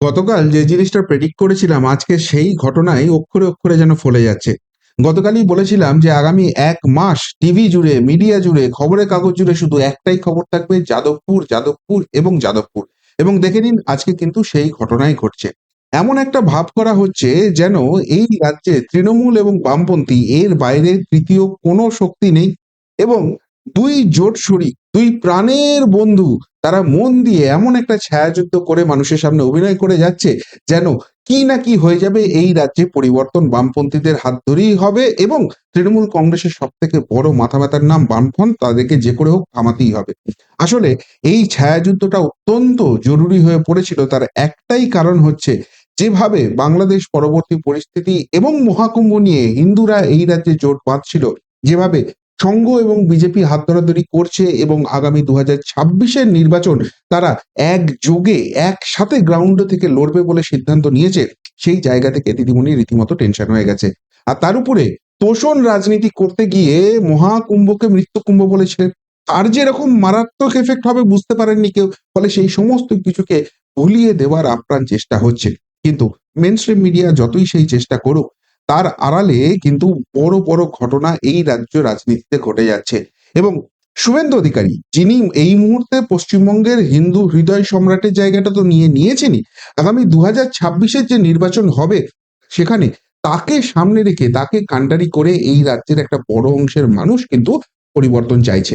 গতকাল যে জিনিসটা প্রেডিক্ট করেছিলাম, আজকে সেই ঘটনাই অক্ষরে অক্ষরে যেন ফলে যাচ্ছে। গতকালই বলেছিলাম যে আগামী এক মাস টিভি জুড়ে মিডিয়া জুড়ে, খবরের কাগজ জুড়ে শুধু একটাই খবর থাকবে, যাদবপুর যাদবপুর এবং যাদবপুর। এবং দেখে নিন, আজকে কিন্তু সেই ঘটনাই ঘটছে। এমন একটা ভাব করা হচ্ছে যেন এই রাজ্যে তৃণমূল এবং বামপন্থী এর বাইরে তৃতীয় কোনো শক্তি নেই এবং দুই জোট শরিক, দুই প্রাণের বন্ধু তারা মন দিয়ে এমন একটা ছায়াযুদ্ধ করে মানুষের সামনে অভিনয় করে যাচ্ছে যেন কি না কি হয়ে যাবে এই রাজ্যে পরিবর্তন বামপন্থীদের হাত ধরেই হবে এবং তৃণমূল কংগ্রেসের সব থেকে বড় মাথা ব্যথার নাম বামফ্রন্ট, তাদেরকে যে করে হোক থামাতেই হবে। আসলে এই ছায়াযুদ্ধটা অত্যন্ত জরুরি হয়ে পড়েছিল। তার একটাই কারণ হচ্ছে যেভাবে বাংলাদেশ পরবর্তী পরিস্থিতি এবং মহাকুম্ভ নিয়ে হিন্দুরা এই রাজ্যে জোট বাঁধছিল, যেভাবে সংঘ এবং বিজেপি হাত ধরাধরি করছে এবং আগামী দু হাজার ছাব্বিশের নির্বাচন তারা একযোগে, একসাথে গ্রাউন্ড থেকে লড়বে বলে সিদ্ধান্ত নিয়েছে, সেই জায়গা থেকে দিদিমণি রীতিমতো টেনশন হয়ে গেছে। আর তার উপরে তোষণ রাজনীতি করতে গিয়ে মহাকুম্ভকে মৃত্যুকুম্ভ বলেছিলেন আর যে এরকম মারাত্মক এফেক্ট হবে বুঝতে পারেননি কেউ, ফলে সেই সমস্ত কিছুকে ভুলিয়ে দেওয়ার আপ্রাণ চেষ্টা হচ্ছে। কিন্তু মেন মিডিয়া যতই সেই চেষ্টা করুক তার আড়ালে কিন্তু বড় বড় ঘটনা এই রাজ্য রাজনীতিতে ঘটে যাচ্ছে। এবং শুভেন্দু অধিকারী, যিনি এই মুহূর্তে পশ্চিমবঙ্গের হিন্দু হৃদয় সম্রাটের জায়গাটা তো নিয়ে নিয়েছেনই, আগামী দু হাজার যে নির্বাচন হবে সেখানে তাকে সামনে রেখে, তাকে কান্ডারি করে এই রাজ্যের একটা বড় অংশের মানুষ কিন্তু পরিবর্তন চাইছে।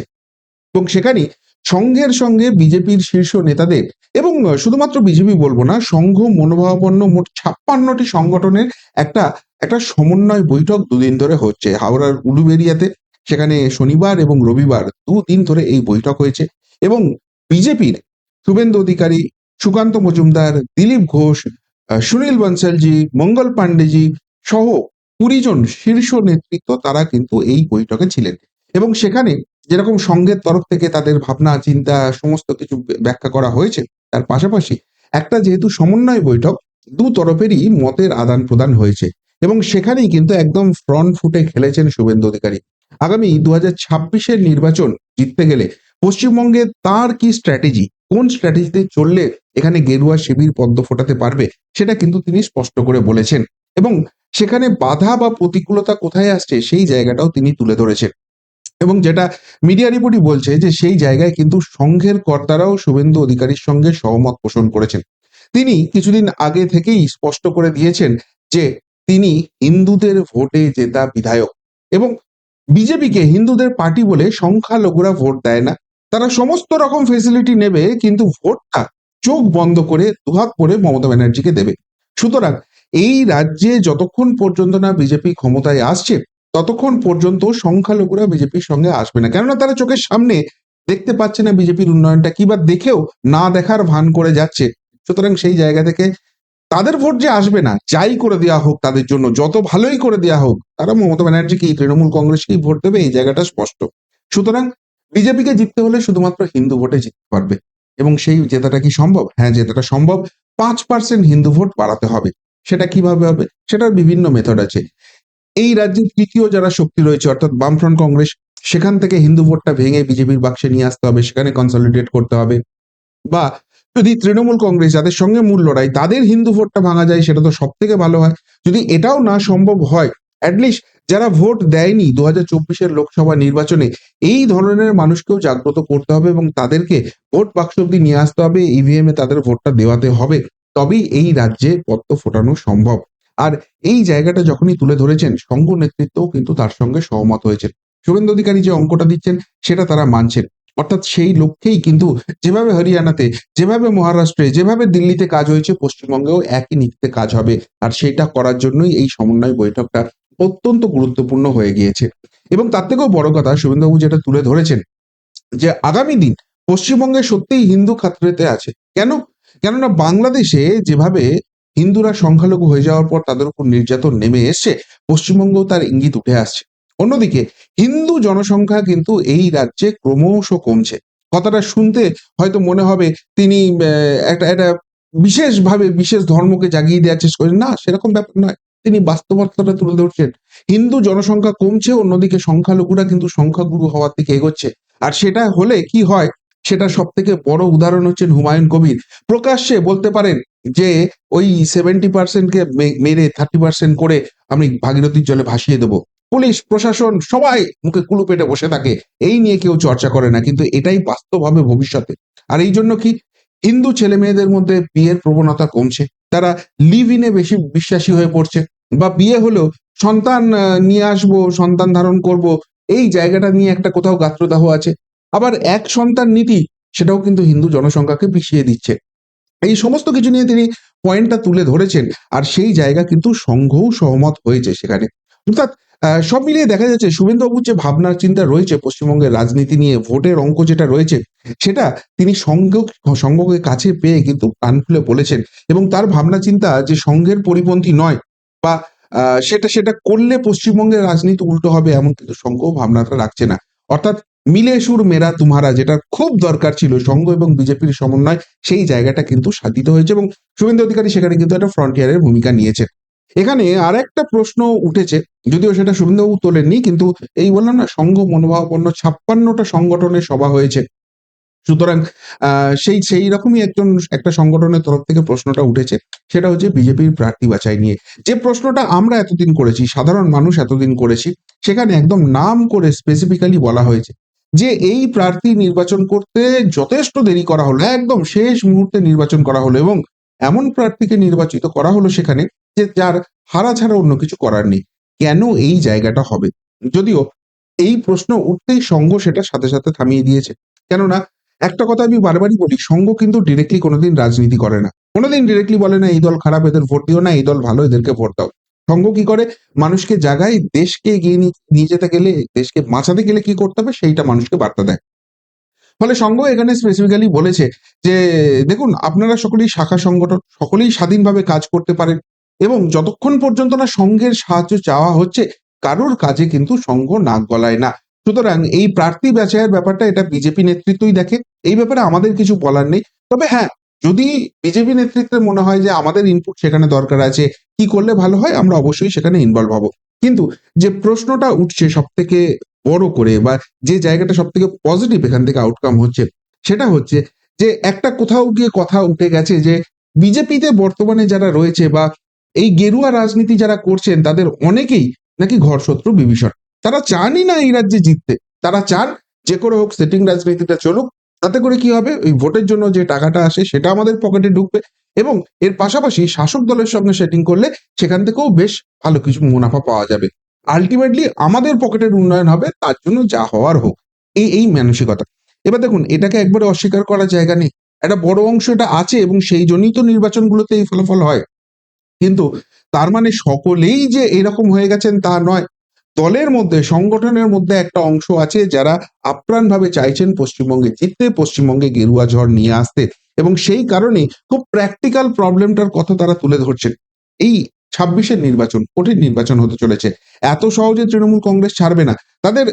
এবং সেখানে সংঘের সঙ্গে বিজেপির শীর্ষ নেতাদের এবং শুধুমাত্র বিজেপি বলব না, সংঘ মনোভাবাপন্ন মোট ছাপ্পান্নটি সংগঠনের একটা একটা সমন্বয় বৈঠক দুদিন ধরে হচ্ছে। হাওড়ার উলুবেরিয়াতে সেখানে শনিবার এবং রবিবার দুদিন ধরে এই বৈঠক হয়েছে এবং বিজেপির শুভেন্দু অধিকারী, সুকান্ত মজুমদার, দিলীপ ঘোষ সুনীল বনসালজি, মঙ্গল পান্ডেজি সহ কুড়ি জন শীর্ষ নেতৃত্ব তারা কিন্তু এই বৈঠকে ছিলেন। এবং সেখানে যেরকম সংঘের তরফ থেকে তাদের ভাবনা, চিন্তা সমস্ত কিছু ব্যাখ্যা করা হয়েছে, তার পাশাপাশি একটা যেহেতু সমন্বয় বৈঠক, দু তরফেরই মতের আদান প্রদান হয়েছে। এবং সেখানেই কিন্তু একদম ফ্রন্ট ফুটে খেলেছেন শুভেন্দু অধিকারী। আগামী দু হাজার ছাব্বিশের নির্বাচন জিততে গেলে পশ্চিমবঙ্গে তার কি স্ট্র্যাটেজি কোন স্ট্র্যাটেজিতে চললে এখানে গেরুয়া শিবির পদ্ম ফোটাতে পারবে? সেটা কিন্তু তিনি স্পষ্ট করে বলেছেন। এবং সেখানে বাধা বা প্রতিকূলতা কোথায় আসছে সেই জায়গাটাও তিনি তুলে ধরেছেন। এবং যেটা মিডিয়া রিপোর্টই বলছে যে সেই জায়গায় কিন্তু সংঘের কর্তারাও শুভেন্দু অধিকারীর সঙ্গে সহমত পোষণ করেছেন। তিনি কিছুদিন আগে থেকেই স্পষ্ট করে দিয়েছেন যে তিনি হিন্দুদের ভোটে জেতা বিধায়ক এবং বিজেপিকে হিন্দুদের পার্টি বলে সংখ্যালঘুরা ভোট দেয় না। তারা সমস্ত রকম ফেসিলিটি নেবে কিন্তু ভোটটা চোখ বন্ধ করে দুহাত করে মমতা ব্যানার্জিকে দেবে। সুতরাং এই রাজ্যে যতক্ষণ পর্যন্ত না বিজেপি ক্ষমতায় আসছে, ততক্ষণ পর্যন্ত সংখ্যালঘুরা বিজেপির সঙ্গে আসবে না। কেননা তারা চোখের সামনে দেখতে পাচ্ছে না বিজেপির উন্নয়নটা। কি বা দেখেও না দেখার ভান করে যাচ্ছে। সুতরাং সেই জায়গা থেকে তাদের ভোট যে আসবে না, যাই করে দেওয়া হোক তাদের জন্য, যত ভালোই করে দেওয়া হোক, তারা মমতা ব্যানার্জিকে তৃণমূল কংগ্রেসকেই ভোট দেবে, এই জায়গাটা স্পষ্ট। সুতরাং বিজেপিকে জিততে হলে শুধুমাত্র হিন্দু ভোটে জিততে পারবে। এবং সেই জেতাটা কি সম্ভব? হ্যাঁ জেতাটা সম্ভব। পাঁচ পার্সেন্ট হিন্দু ভোট বাড়াতে হবে। সেটা কীভাবে হবে? সেটার বিভিন্ন মেথড আছে। এই রাজ্যের তৃতীয় যারা শক্তি রয়েছে, অর্থাৎ বামফ্রন্ট কংগ্রেস, সেখান থেকে হিন্দু ভোটটা ভেঙে বিজেপির বাক্সে নিয়ে আসতে হবে, সেখানে কনসলিডেট করতে হবে। বা যদি তৃণমূল কংগ্রেস যাদের সঙ্গে মূল লড়াই, তাদের হিন্দু ভোটটা ভাঙা যায়, সেটা তো সব থেকে ভালো হয়। যদি এটাও না সম্ভব হয় অ্যাটলিস্ট যারা ভোট দেয়নি দু হাজার চব্বিশের লোকসভা নির্বাচনে, এই ধরনের মানুষকেও জাগ্রত করতে হবে এবং তাদেরকে ভোট বাক্স অব্দি নিয়ে আসতে হবে ইভিএম এ তাদের ভোটটা দেওয়াতে হবে। তবেই এই রাজ্যে পদ্ম ফোটানো সম্ভব। আর এই জায়গাটা যখনই তুলে ধরেছেন সংঘ নেতৃত্বও কিন্তু তার সঙ্গে সহমত হয়েছে শুভেন্দু অধিকারী যে অঙ্কটা দিচ্ছেন, সেটা তারা মানছেন। অর্থাৎ সেই লক্ষ্যেই কিন্তু যেভাবে হরিয়ানাতে, যেভাবে মহারাষ্ট্রে, যেভাবে দিল্লিতে কাজ হয়েছে, পশ্চিমবঙ্গেও একই নীতিতে কাজ হবে। আর সেটা করার জন্যই এই সমন্বয় বৈঠকটা অত্যন্ত গুরুত্বপূর্ণ হয়ে গিয়েছে। এবং তার থেকেও বড় কথা, শুভেন্দুবাবু যেটা তুলে ধরেছেন, যে আগামী দিন পশ্চিমবঙ্গে সত্যিই হিন্দু খাতরেতে আছে। কেন? কেননা বাংলাদেশে যেভাবে হিন্দুরা সংখ্যালঘু হয়ে যাওয়ার পর তাদের উপর নির্যাতন নেমে এসছে, পশ্চিমবঙ্গেও তার ইঙ্গিত উঠে আসছে। অন্যদিকে হিন্দু জনসংখ্যা কিন্তু এই রাজ্যে ক্রমশ কমছে। কথাটা শুনতে হয়তো মনে হবে তিনি একটা একটা বিশেষভাবে বিশেষ ধর্মকে জাগিয়ে দেওয়ার চেষ্টা করেন না, সেরকম ব্যাপার নয়। তিনি বাস্তবতাটা তুলে ধরছেন। হিন্দু জনসংখ্যা কমছে, অন্যদিকে সংখ্যালঘুরা কিন্তু সংখ্যাগুরু হওয়ার দিকে এগোচ্ছে। আর সেটা হলে কি হয়? সেটা সব থেকে বড় উদাহরণ হচ্ছেন হুমায়ুন কবির। প্রকাশ্যে বলতে পারেন যে, ওই সেভেন্টি পার্সেন্টকে মেরে থার্টি পার্সেন্ট করে আমি ভাগীরথীর জলে ভাসিয়ে দেবো। পুলিশ, প্রশাসন সবাই মুখে কুলু পেটে বসে থাকে। এই নিয়ে কেউ চর্চা করে না, কিন্তু এটাই বাস্তব হবে ভবিষ্যতে। আর এই জন্য কি? হিন্দু ছেলে মেয়েদের মধ্যে বিয়ের প্রবণতা কমছে। তারা লিভ ইনে বেশি বিশ্বাসী হয়ে পড়ছে। বা বিয়ে হলেও সন্তান নিয়ে আসব, সন্তান ধারণ করব, এই জায়গাটা নিয়ে একটা কোথাও গাত্রদাহ আছে। আবার এক সন্তান নীতি, সেটাও কিন্তু হিন্দু জনসংখ্যাকে পিছিয়ে দিচ্ছে। এই সমস্ত কিছু নিয়ে তিনি পয়েন্টটা তুলে ধরেছেন। আর সেই জায়গা কিন্তু সংঘও সহমত হয়েছে সেখানে। অর্থাৎ সব মিলিয়ে দেখা যাচ্ছে শুভেন্দুবাবুর যে ভাবনা, চিন্তা রয়েছে পশ্চিমবঙ্গের রাজনীতি নিয়ে, ভোটের অঙ্ক যেটা রয়েছে, সেটা তিনি সংঘ সংঘকে কাছে পেয়ে কিন্তু প্রাণ খুলে বলেছেন। এবং তার ভাবনা, চিন্তা যে সংঘের পরিপন্থী নয় বা সেটা সেটা করলে পশ্চিমবঙ্গের রাজনীতি উল্টো হবে এমন কিন্তু সংঘ ভাবনাটা রাখছে না। অর্থাৎ, মিলে সুর মেরা তুমারা যেটা খুব দরকার ছিল সংঘ এবং বিজেপির সমন্বয়, সেই জায়গাটা কিন্তু সাধিত হয়েছে এবং শুভেন্দু অধিকারী সেখানে কিন্তু একটা ফ্রন্টিয়ারের ভূমিকা নিয়েছে এখানে আর একটা প্রশ্ন উঠেছে, যদিও সেটা শুভেন্দুবাবু তোলেননি, কিন্তু এই বললাম না, সংঘ মনোভাবাপন্ন ছাপ্পান্নটা সংগঠনের সভা হয়েছে। সুতরাং সেই সেই রকমই একজন, একটা সংগঠনের তরফ থেকে প্রশ্নটা উঠেছে, সেটা হচ্ছে বিজেপির প্রার্থী বাছাই নিয়ে। যে প্রশ্নটা আমরা এতদিন করেছি, সাধারণ মানুষ এতদিন করেছি, সেখানে একদম নাম করে স্পেসিফিক্যালি বলা হয়েছে, যে এই প্রার্থী নির্বাচন করতে যথেষ্ট দেরি করা হলো, একদম শেষ মুহূর্তে নির্বাচন করা হলো এবং এমন প্রার্থীকে নির্বাচিত করা হলো সেখানে যে যার হারা ছাড়া অন্য কিছু করার নেই। কেন এই জায়গাটা হবে? যদিও এই প্রশ্ন উঠতেই সংঘ সেটা সাথে সাথে থামিয়ে দিয়েছে। কেননা একটা কথা আমি বারবারই বলি সংঘ কিন্তু ডিরেক্টলি কোনোদিন রাজনীতি করে না। কোনোদিন ডিরেক্টলি বলে না, এই দল খারাপ, এদের ভোট দিও না, এই দল ভালো, এদেরকে ভোট দাও। সংঘ কি করে? মানুষকে জাগায়, দেশকে এগিয়ে নিয়ে নিয়ে যেতে গেলে, দেশকে বাঁচাতে গেলে কি করতে হবে? সেইটা মানুষকে বার্তা দেয়। ফলে সংঘ এখানে স্পেসিফিক্যালি বলেছে যে, দেখুন, আপনারা সকলেই শাখা সংগঠন, সকলেই স্বাধীনভাবে কাজ করতে পারেন এবং যতক্ষণ পর্যন্ত না সংঘের সাহায্য চাওয়া হচ্ছে, কারোর কাজে কিন্তু সংঘ নাক গলায় না। সুতরাং এই প্রার্থী বাছাইয়ের ব্যাপারটা এটা বিজেপি নেতৃত্বই দেখে, এই ব্যাপারে আমাদের কিছু বলার নেই। তবে হ্যাঁ যদি বিজেপি নেতৃত্বের মনে হয় যে আমাদের ইনপুট সেখানে দরকার আছে, কি করলে ভালো হয়, আমরা অবশ্যই সেখানে ইনভলভ হব। কিন্তু যে প্রশ্নটা উঠছে সব থেকে বড় করে বা যে জায়গাটা সব থেকে পজিটিভ এখান থেকে আউটকাম হচ্ছে, সেটা হচ্ছে যে একটা কোথাও গিয়ে কথা উঠে গেছে যে বিজেপিতে বর্তমানে যারা রয়েছে বা এই গেরুয়া রাজনীতি যারা করছেন, তাদের অনেকেই নাকি ঘর শত্রু বিভীষণ। তারা চানই না এই রাজ্যে জিততে। তারা চান যে করে হোক সেটিং রাজনীতিটা চলুক, তাতে করে কি হবে? ওই ভোটের জন্য যে টাকাটা আসে, সেটা আমাদের পকেটে ঢুকবে এবং এর পাশাপাশি শাসক দলের সঙ্গে সেটিং করলে সেখান থেকেও বেশ ভালো কিছু মুনাফা পাওয়া যাবে। আলটিমেটলি আমাদের পকেটের উন্নয়ন হবে, তার জন্য যা হওয়ার হোক। এই এই মানসিকতা। এবার দেখুন, এটাকে একবারে অস্বীকার করার জায়গা নেই। একটা বড় অংশ এটা আছে এবং সেই জন্যই তো নির্বাচনগুলোতে এই ফলাফল হয়। কিন্তু তার মানে সকলেই যে এরকম হয়ে গেছেন তা নয়। দলের মধ্যে, সংগঠনের মধ্যে একটা অংশ আছে যারা আপ্রাণভাবে চাইছেন পশ্চিমবঙ্গে জিততে, পশ্চিমবঙ্গে গেরুয়া ঝড় নিয়ে আসতে। এবং সেই কারণে খুব প্র্যাকটিক্যাল প্রবলেমটার কথা তারা তুলে ধরছেন। এই ছাব্বিশের নির্বাচন, কঠিন নির্বাচন হতে চলেছে। এত সহজে তৃণমূল কংগ্রেস ছাড়বে না। তাদের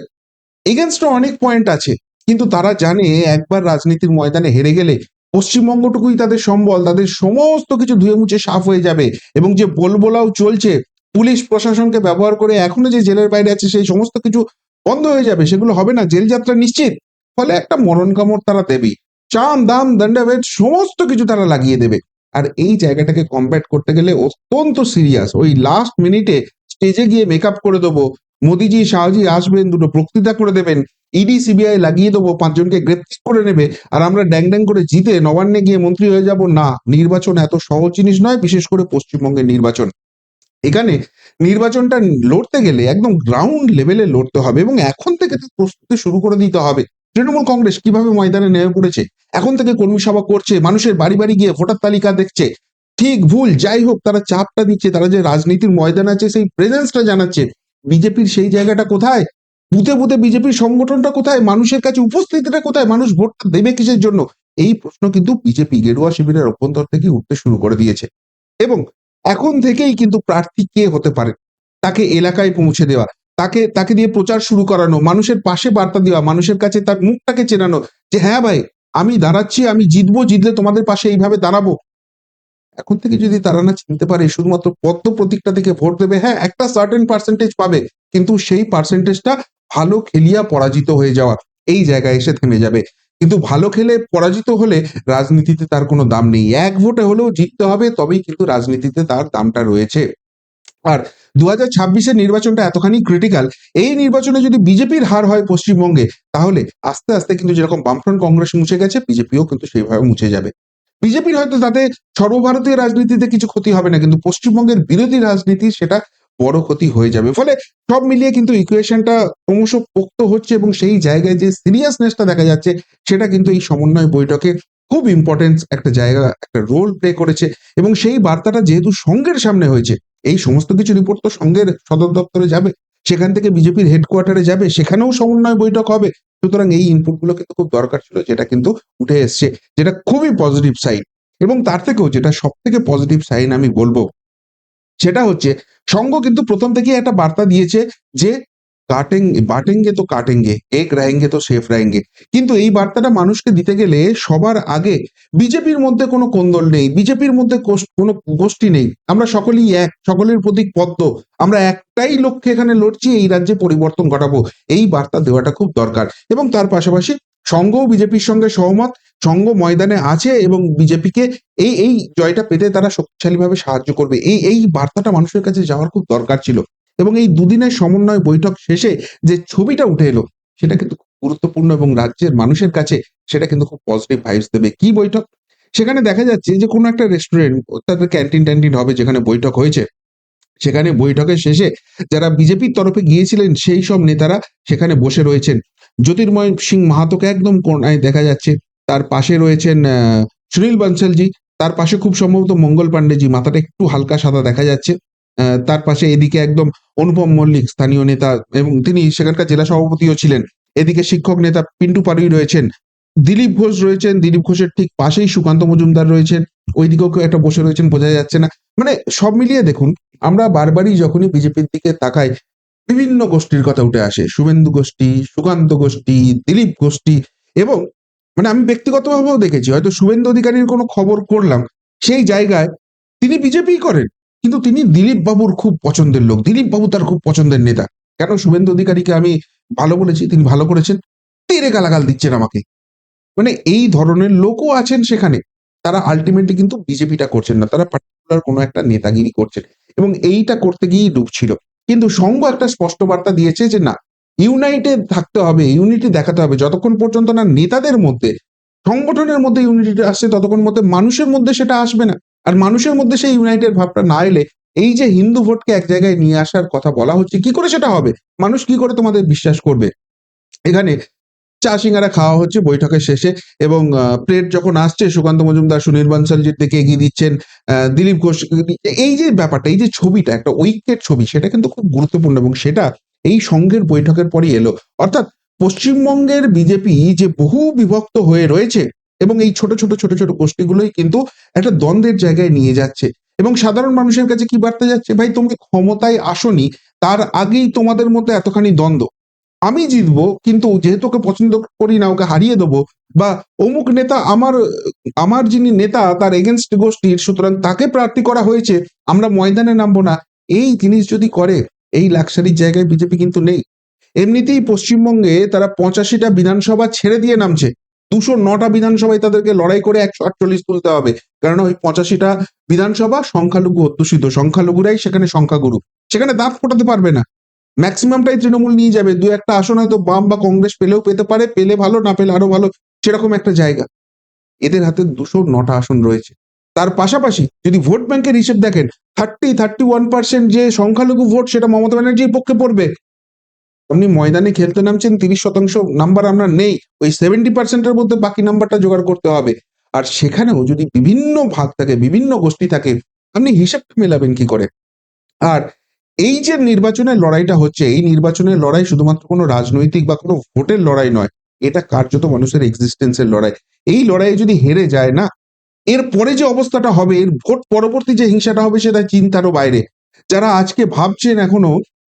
এগেনস্টে অনেক পয়েন্ট আছে, কিন্তু তারা জানে একবার রাজনীতির ময়দানে হেরে গেলে পশ্চিমবঙ্গটুকুই তাদের সম্বল, তাদের সমস্ত কিছু ধুয়ে মুছে সাফ হয়ে যাবে এবং যে বলবোলাও চলছে, পুলিশ প্রশাসনকে ব্যবহার করে এখনও যে জেলের বাইরে আছে, সেই সমস্ত কিছু বন্ধ হয়ে যাবে, সেগুলো হবে না, জেল যাত্রা নিশ্চিত। ফলে একটা মরণ কামড় তারা দেবেই। চাম দাম দণ্ডাভেদ সমস্ত কিছু তারা লাগিয়ে দেবে। আর এই জায়গাটাকে কম্প্যাক্ট করতে গেলে অত্যন্ত সিরিয়াস ওই লাস্ট মিনিটে স্টেজে গিয়ে মেকআপ করে দেবো, মোদিজি, শাহজি আসবেন, দুটো বক্তৃতা করে দেবেন ইডি সিবিআই লাগিয়ে দেবো, পাঁচজনকে গ্রেপ্তার করে নেবে, আর আমরা ড্যাং ড্যাং করে জিতে নবান্নে গিয়ে মন্ত্রী হয়ে যাব। না, নির্বাচন এত সহজ জিনিস নয়, বিশেষ করে পশ্চিমবঙ্গের নির্বাচন। এখানে নির্বাচনটা লড়তে গেলে একদম গ্রাউন্ড লেভেলে লড়তে হবে এবং এখন থেকে প্রস্তুতি শুরু করে দিতে হবে। তৃণমূল কংগ্রেস কীভাবে ময়দানে নেমে পড়েছে? এখন থেকে কর্মী সভা করছে, মানুষের বাড়ি বাড়ি গিয়ে ভোটার তালিকা দেখছে। ঠিক ভুল, যাই হোক, তারা চাপটা দিচ্ছে, তারা যে রাজনীতির ময়দান আছে, সেই প্রেজেন্সটা জানাচ্ছে। বিজেপির সেই জায়গাটা কোথায়? বুথে বুথে বিজেপির সংগঠনটা কোথায়? মানুষের কাছে উপস্থিতিটা কোথায়? মানুষ ভোটটা দেবে কিসের জন্য? এই প্রশ্ন কিন্তু বিজেপি গেরুয়া শিবিরের অভ্যন্তর থেকে উঠতে শুরু করে দিয়েছে। এবং এখন থেকেই কিন্তু প্রার্থী কে হতে পারে? তাকে এলাকায় পৌঁছে দেওয়া তাকে তাকে দিয়ে প্রচার শুরু করানো, মানুষের পাশে বার্তা দেওয়া, মানুষের কাছে তার মুখটাকে চেনানো যে হ্যাঁ ভাই, আমি দাঁড়াচ্ছি, আমি জিতবো, জিতলে তোমাদের পাশে এইভাবে দাঁড়াবো। এখন থেকে যদি তারা না চিনতে পারে, শুধুমাত্র পদ্ম প্রতীকটা থেকে ভোট দেবে হ্যাঁ একটা সার্টেন পার্সেন্টেজ পাবে, কিন্তু সেই পার্সেন্টেজটা ভালো খেলিয়া পরাজিত হয়ে যাওয়া, এই জায়গায় এসে থেমে যাবে। কিন্তু ভালো খেলে পরাজিত হলে রাজনীতিতে তার কোনো দাম নেই। এক ভোটে হলেও জিততে হবে, তবেই কিন্তু রাজনীতিতে তার দামটা রয়েছে। আর দু হাজার ছাব্বিশের নির্বাচনটা এতখানি ক্রিটিক্যাল এই নির্বাচনে যদি বিজেপির হার হয় পশ্চিমবঙ্গে, তাহলে আস্তে আস্তে কিন্তু যেরকম বামফ্রন্ট কংগ্রেস মুছে গেছে, বিজেপিও কিন্তু সেইভাবে মুছে যাবে। বিজেপির হয়তো তাতে সর্বভারতীয় রাজনীতিতে কিছু ক্ষতি হবে না, কিন্তু পশ্চিমবঙ্গের বিরোধী রাজনীতি সেটা বড় ক্ষতি হয়ে যাবে। ফলে সব মিলিয়ে কিন্তু ইকুয়েশনটা ক্রমশ পোক্ত হচ্ছে এবং সেই জায়গায় যে সিরিয়াসনেসটা দেখা যাচ্ছে, সেটা কিন্তু এই সমন্বয় বৈঠকে খুব ইম্পর্টেন্স একটা জায়গা, একটা রোল প্লে করেছে। এবং সেই বার্তাটা যেহেতু সঙ্গের সামনে হয়েছে এই সমস্ত কিছু রিপোর্ট তো সঙ্গের সদর দপ্তরে যাবে, সেখান থেকে বিজেপির হেডকোয়ার্টারে যাবে, সেখানেও সমন্বয় বৈঠক হবে। সুতরাং এই ইনপুটগুলো কিন্তু খুব দরকার ছিল, যেটা কিন্তু উঠে এসছে, যেটা খুবই পজিটিভ সাইন এবং তার থেকেও যেটা সব থেকে পজিটিভ সাইন আমি বলব, সেটা হচ্ছে, সঙ্গ কিন্তু প্রথম থেকে একটা বার্তা দিয়েছে যে কাটেং, বাটেঙ্গে তো কাটেঙ্গে, এক রাহেঙ্গে তো সেফ রাহেঙ্গে কিন্তু এই বার্তাটা মানুষকে দিতে গেলে সবার আগে বিজেপির মধ্যে কোনো কোন্দল নেই, বিজেপির মধ্যে কোনো গোষ্ঠী নেই। আমরা সকলেই এক, সকলের প্রতীক পদ্ম। আমরা একটাই লক্ষ্যে এখানে লড়ছি, এই রাজ্যে পরিবর্তন ঘটাবো। এই বার্তা দেওয়াটা খুব দরকার। এবং তার পাশাপাশি সঙ্গও বিজেপির সঙ্গে সহমত, সঙ্গ ময়দানে আছে এবং বিজেপিকে এই এই জয়টা পেতে তারা শক্তিশালীভাবে সাহায্য করবে। এই এই বার্তাটা মানুষের কাছে যাওয়ার খুব দরকার ছিল। এবং এই দুদিনের সমন্বয় বৈঠক শেষে যে ছবিটা উঠে এলো, সেটা কিন্তু খুব গুরুত্বপূর্ণ এবং রাজ্যের মানুষের কাছে সেটা কিন্তু খুব পজিটিভ ভাইবস দেবে। কি বৈঠক? সেখানে দেখা যাচ্ছে যে কোনো একটা রেস্টুরেন্ট তাদের ক্যান্টিন ট্যান্টিন হবে যেখানে বৈঠক হয়েছে, সেখানে বৈঠকের শেষে যারা বিজেপির তরফে গিয়েছিলেন সেই সব নেতারা সেখানে বসে রয়েছেন। জ্যোতির্ময় সিং মাহাতোকে একদম কোনায় দেখা যাচ্ছে, তার পাশে রয়েছেন সুনীল বানসালজি, তার পাশে খুব সম্ভবত মঙ্গল পান্ডেজি মাথাটা একটু হালকা সাদা দেখা যাচ্ছে। তার পাশে এদিকে একদম অনুপম মল্লিক, স্থানীয় নেতা এবং তিনি সেখানকার জেলা সভাপতিও ছিলেন। এদিকে শিক্ষক নেতা পিন্টু পাড়ুই রয়েছেন। দিলীপ ঘোষ রয়েছেন, দিলীপ ঘোষের ঠিক পাশেই সুকান্ত মজুমদার রয়েছেন। ওইদিকেও কেউ একটা বসে রয়েছেন, বোঝা যাচ্ছে না। মানে সব মিলিয়ে দেখুন, আমরা বারবারই যখনই বিজেপির দিকে তাকাই, বিভিন্ন গোষ্ঠীর কথা উঠে আসে। শুভেন্দু গোষ্ঠী, সুকান্ত গোষ্ঠী, দিলীপ গোষ্ঠী এবং মানে আমি ব্যক্তিগতভাবেও দেখেছি, হয়তো শুভেন্দু অধিকারীর কোনো খবর করলাম, সেই জায়গায় তিনি বিজেপি করেন। কিন্তু তিনি দিলীপ বাবুর খুব পছন্দের লোক। দিলীপ বাবু তার খুব পছন্দের নেতা। কেন? শুভেন্দু অধিকারীকে আমি ভালো বলেছি, তিনি ভালো করেছেন। তেরে গালাগাল দিচ্ছেন আমাকে। মানে এই ধরনের লোকও আছেন সেখানে। তারা আলটিমেটলি কিন্তু বিজেপিটা করছেন না। তারা পার্টিকুলার কোনো একটা নেতাগিরি করছেন। এবং এইটা করতে গিয়েই ডুবছিল। কিন্তু সংঘ একটা স্পষ্ট বার্তা দিয়েছে যে, না ইউনাইটেড থাকতে হবে ইউনিটি দেখাতে হবে। যতক্ষণ পর্যন্ত না নেতাদের মধ্যে, সংগঠনের মধ্যে ইউনিটি আসছে, ততক্ষণ মধ্যে মানুষের মধ্যে সেটা আসবে না। আর মানুষের মধ্যে সেই ইউনাইটেড ভাবটা না এলে এই যে হিন্দু ভোটকে এক জায়গায় নিয়ে আসার কথা বলা হচ্ছে, কি করে সেটা হবে? মানুষ কি করে তোমাদের বিশ্বাস করবে? এখানে চা সিঙ্গারা খাওয়া হচ্ছে বৈঠকের শেষে এবং প্লেট যখন আসছে, সুকান্ত মজুমদার, সুনীল বানসালজির দিকে এগিয়ে দিচ্ছেন দিলীপ ঘোষ, এই যে ব্যাপারটা, এই যে ছবিটা, একটা ঐক্যের ছবি, সেটা কিন্তু খুব গুরুত্বপূর্ণ এবং সেটা এই সংঘের বৈঠকের পরই এলো। অর্থাৎ পশ্চিমবঙ্গের বিজেপি যে বহু বিভক্ত হয়ে রয়েছে এবং এই ছোট ছোট ছোট ছোট গোষ্ঠীগুলোই কিন্তু একটা দ্বন্দ্বের জায়গায় নিয়ে যাচ্ছে। এবং সাধারণ মানুষের কাছে কি বার্তা যাচ্ছে? ভাই তোমরা ক্ষমতায় আসনি, তার আগেই তোমাদের মধ্যে এতখানি দ্বন্দ্ব। আমি জিতবো, কিন্তু যেহেতু ওকে পছন্দ করি না, ওকে হারিয়ে দেবো, বা অমুক নেতা আমার আমার যিনি নেতা, তার এগেনস্ট গোষ্ঠীর, সুতরাং তাকে প্রার্থী করা হয়েছে, আমরা ময়দানে নামবো না। এই জিনিস যদি করে, এই লাক্সারির জায়গায় বিজেপি কিন্তু নেই। এমনিতেই পশ্চিমবঙ্গে তারা পঁচাশিটা বিধানসভা ছেড়ে দিয়ে নামছে। দুশো নটা বিধানসভায় তাদেরকে লড়াই করে একশো আটচল্লিশ তুলতে হবে। কারণ ওই পঁচাশিটা বিধানসভা সংখ্যালঘু অধ্যুষিত। সংখ্যালঘুরাই সেখানে সংখ্যাগুরু। সেখানে দাঁত ফোটাতে পারবে না। ম্যাক্সিমামটাই তৃণমূল নিয়ে যাবে। দু একটা আসন হয়তো বাম বা কংগ্রেস পেলেও পেতে পারে। পেলে ভালো, না পেলে আরও ভালো, সেরকম একটা জায়গা। এদের হাতে দুশো নটা আসন রয়েছে। তার পাশাপাশি যদি ভোট ব্যাংকের হিসেব দেখেন থার্টি থার্টি ওয়ান পার্সেন্ট যে সংখ্যালঘু ভোট, সেটা মমতা ব্যানার্জির পক্ষে পড়বে। আপনি ময়দানে খেলতে নামছেন তিরিশ শতাংশ নাম্বার আমরা নেই, ওই সেভেন্টি পার্সেন্টের মধ্যে বাকি নাম্বারটা জোগাড় করতে হবে। আর সেখানেও যদি বিভিন্ন ভাগ থাকে, বিভিন্ন গোষ্ঠী থাকে, আপনি হিসাবটা মেলাবেন কি করে? আর এই যে নির্বাচনের লড়াইটা হচ্ছে, এই নির্বাচনের লড়াই শুধুমাত্র কোনো রাজনৈতিক বা কোনো ভোটের লড়াই নয়, এটা কার্যত মানুষের এক্সিস্টেন্সের লড়াই। এই লড়াইয়ে যদি হেরে যায় না, এর পরে যে অবস্থাটা হবে, এর ভোট পরবর্তী যে হিংসাটা হবে, সেটা চিন্তারও বাইরে। যারা আজকে ভাবছেন এখনও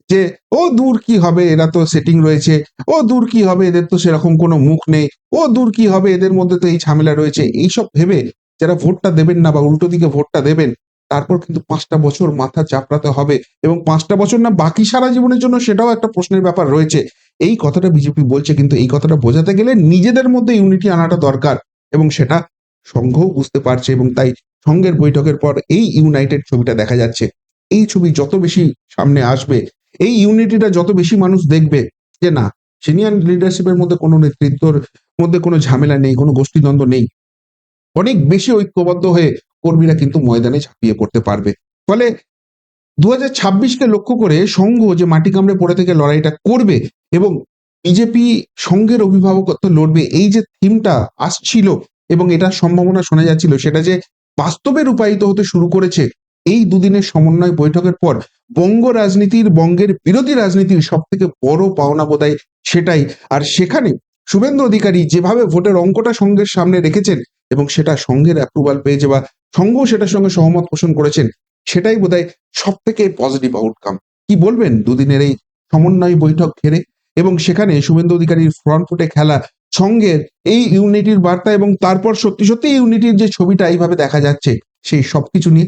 যে, ও দূর কি হবে? এরা তো সেটিং রয়েছে। ও দূর কি হবে? এদের তো সেরকম কোনো মুখ নেই। ও দূর কি হবে? এদের মধ্যে তো এই ঝামেলা রয়েছে। এইসব ভেবে যারা ভোটটা দেবেন না বা উল্টো দিকে ভোটটা দেবেন, তারপর কিন্তু পাঁচটা বছর মাথা চাপড়াতে হবে এবং পাঁচটা বছর না, বাকি সারা জীবনের জন্য সেটাও একটা প্রশ্নের ব্যাপার রয়েছে। এই কথাটা বিজেপি বলছে কিন্তু এই কথাটা বোঝাতে গেলে নিজেদের মধ্যে ইউনিটি আনাটা দরকার এবং সেটা সংঘও বুঝতে পারছে এবং তাই সংঘের বৈঠকের পর এই ইউনাইটেড ছবিটা দেখা যাচ্ছে। এই ছবি যত বেশি সামনে আসবে এই ইউনিটিটা যত বেশি মানুষ দেখবে যে না সিনিয়র লিডারশিপের মধ্যে কোনো নেতৃত্বর মধ্যে কোনো ঝামেলা নেই, কোনো গোষ্ঠীদ্বন্দ্ব নেই। অনেক বেশি ঐক্যবদ্ধ হয়ে কর্মীরা কিন্তু ময়দানে ঝাঁপিয়ে পড়তে পারবে। ফলে দু হাজার ছাব্বিশকে লক্ষ্য করে সংঘ যে মাটি কামড়ে পড়ে থেকে লড়াইটা করবে এবং বিজেপি সংঘের অভিভাবকত্ব লড়বে, এই যে থিমটা আসছিল এবং এটার সম্ভাবনা শোনা যাচ্ছিল, সেটা যে বাস্তবে রূপায়িত হতে শুরু করেছে এই দুদিনের সমন্বয় বৈঠকের পর বঙ্গ রাজনীতির বঙ্গের বিরোধী রাজনীতির সব থেকে বড় পাওনা বোধহয় সেটাই। আর সেখানে শুভেন্দু অধিকারী যেভাবে ভোটের অঙ্কটা সংঘের সামনে রেখেছেন এবং সেটা সংঘের অ্যাপ্রুভাল পেয়েছে বা সংঘ সেটার সঙ্গে সহমত পোষণ করেছেন, সেটাই বোধহয় সব থেকে পজিটিভ আউটকাম কি বলবেন দুদিনের এই সমন্বয় বৈঠক ঘেরে? এবং সেখানে শুভেন্দু অধিকারীর ফ্রন্ট ফুটে খেলা সঙ্গের এই ইউনিটির বার্তা এবং তারপর সত্যি সত্যি ইউনিটির যে ছবিটা এইভাবে দেখা যাচ্ছে, সেই সবকিছু নিয়ে